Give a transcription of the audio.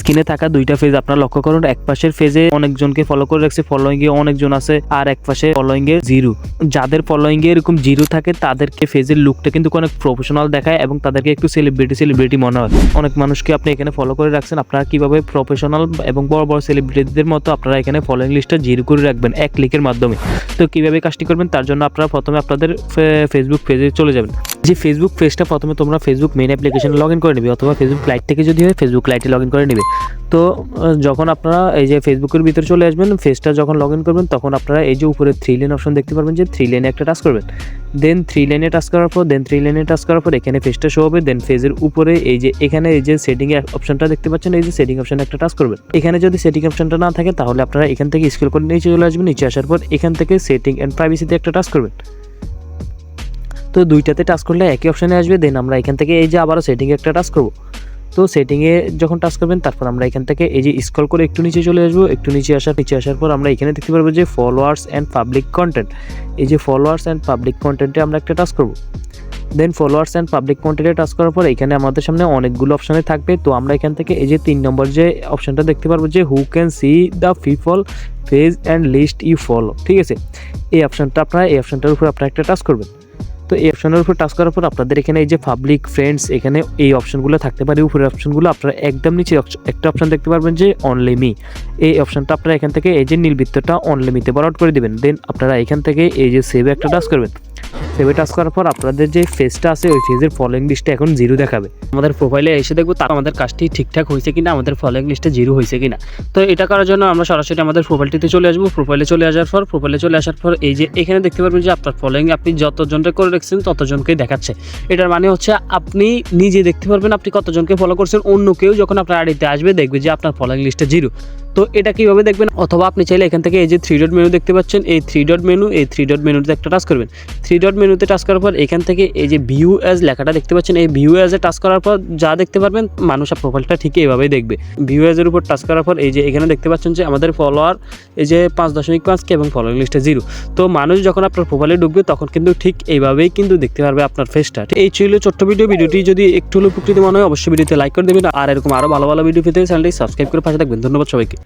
স্ক্রিনে থাকা দুইটা ফেজ আপনারা লক্ষ্য করুন, এক পাশের ফেজে অনেকজনকে ফলো করে রাখছে ফলোয়িং এ অনেকজন আছে, আর এক পাশে ফলোয়িং এ জিরো। যাদের ফলোয়িং এ এরকম জিরো থাকে, তাদেরকে ফেজের লুকটা কিন্তু অনেক প্রফেশনাল দেখায় এবং তাদেরকে একটু সেলিব্রিটি সেলিব্রিটি মনে হয়। অনেক মানুষকে আপনি এখানে ফলো করে রাখছেন, আপনারা কীভাবে প্রফেশনাল এবং বড় বড় সেলিব্রিটিদের মতো আপনারা এখানে ফলোয়িং লিস্টটা জিরো করে রাখবেন, এক ক্লিকের মাধ্যমে। তো কীভাবে কাজটি করবেন, তার জন্য আপনারা প্রথমে আপনাদের ফেসবুক পেজে চলে যাবেন। যে ফেসবুক পেজটা প্রথমে তোমরা ফেসবুক মেন অ্যাপ্লিকেশনে লগ ইন করে নেবে অথবা ফেসবুক লাইট থেকে যদি হয় ফেসবুক লাইটে লগ ইন করে নেবে। তো যখন আপনারা এই যে ফেসবুকের ভিতরে চলে আসবেন ফেসটা যখন লগ ইন করবেন, তখন আপনারা এই যে উপরে থ্রি লেন অপশন দেখতে পারবেন যে থ্রি লেনে একটা টাচ করবেন। দেন থ্রি লেনে টাচ করার পর দেন থ্রি লাইনে টাচ করার পর এখানে ফেসটা শো হবে দেন ফেজের উপরে এই যে, এখানে এই যে সেটিং অপশনটা দেখতে পাচ্ছেন, এই যে সেটিং অপশন একটা টাচ করবেন। এখানে যদি সেটিং অপশনটা না থাকে, তাহলে আপনারা এখান থেকে স্ক্রল করে নিচে চলে আসবেন। নিচে আসার পর এখান থেকে সেটিং অ্যান্ড প্রাইভেসিতে একটা টাচ করবেন। তো দুইটাতে টাচ করলে একই অপশানে আসবে দেন আমরা এখান থেকে এই যে আবারও সেটিংয়ে একটা টাচ করব। তো সেটিংয়ে যখন টাচ করবেন, তারপর আমরা এখান থেকে এই যে স্ক্রল করে একটু নিচে চলে আসব। একটু নিচে আসার নিচে আসার পর আমরা এখানে দেখতে পারব যে ফলোয়ার্স অ্যান্ড পাবলিক কন্টেন্ট এই যে ফলোয়ার্স অ্যান্ড পাবলিক কন্টেন্টে আমরা একটা টাচ করব। দেন ফলোয়ার্স অ্যান্ড পাবলিক কন্টেন্টে টাচ করার পর এখানে আমাদের সামনে অনেকগুলো অপশানে থাকবে। তো আমরা এখান থেকে এই যে তিন নম্বর যে অপশানটা দেখতে পারব যে who can see the people page and list you follow ঠিক আছে? এই অপশানটা আপনারা, এই অপশানটার উপর আপনারা একটা টাচ করবেন। তো এই অপশনের উপর টাচ করার পর আপনাদের এখানে এই যে পাবলিক ফ্রেন্ডস এখানে এই অপশনগুলো থাকতে পারে। উপরের অপশনগুলো আপনারা একদম নিচে একটা অপশন দেখতে পারবেন যে অনলি মি এই অপশনটা আপনারা এখান থেকে এই যে নীলবৃত্তটা অনলি মিতে বরাউট করে দেবেন। দেন আপনারা এখান থেকে এই যে সেভ একটা টাচ করবেন। সেভে টাচ করার পর আপনাদের যে ফেসটা আছে, ওই ফেজের ফলোয়িং লিস্টে এখন জিরো দেখাবে। আমাদের প্রোফাইলে এসে দেখব তার আমাদের কাজটি ঠিকঠাক হয়েছে কিনা, আমাদের ফলোয়িং লিস্টে জিরো হয়েছে কিনা। তো এটা করার জন্য আমরা সরাসরি আমাদের প্রোফাইলটিতে চলে আসব। প্রোফাইলে চলে আসার পর প্রোফাইলে চলে আসার পর এই যে এখানে দেখতে পারবেন যে আপনার ফলোয়িং আপনি যতজনকে করে রেখেছেন, ততজনকেই দেখাচ্ছে। এটার মানে হচ্ছে আপনি নিজে দেখতে পারবেন আপনি কতজনকে ফলো করছেন। অন্য কেউ যখন আপনার আইডিতে আসবে, দেখবে যে আপনার ফলোয়িং লিস্টে জিরো তো এটা কীভাবে দেখবেন? অথবা আপনি চাইলে এখান থেকে এই যে থ্রি ডট মেনু দেখতে পাচ্ছেন, এই থ্রি ডট মেনু এই থ্রি ডট মেনুতে একটা টাচ করবেন। থ্রি ডট মেনুতে টাচ করার পর এখান থেকে এই যে ভিউ অ্যাজ লেখাটা দেখতে পাচ্ছেন, এই ভিউ অ্যাজে টাচ করার পর যা দেখতে পারবেন, মানুষ প্রোফাইলটা ঠিক এইভাবেই দেখবে। ভিউ অ্যাজের উপর টাচ করার পর এই যে এখানে দেখতে পাচ্ছেন যে আমাদের ফলোয়ার এই যে পাঁচ দশমিক পাঁচ কে এবং ফলোয়ার লিস্টে জিরো তো মানুষ যখন আপনার প্রোফাইলে ঢুকবে, তখন কিন্তু ঠিক এইভাবেই কিন্তু দেখতে পারবে আপনার ফেসটা এই ছিল ছোট্ট ভিডিও ভিডিওটি যদি একটু হলেও উপকৃত মনে হয়, অবশ্যই ভিডিওতে লাইক করে দেবেন। আর এরকম আরও ভালো ভালো ভিডিও পেতে চ্যানেলটি সাবস্ক্রাইব করে পাশে থাকবেন। ধন্যবাদ সবাইকে।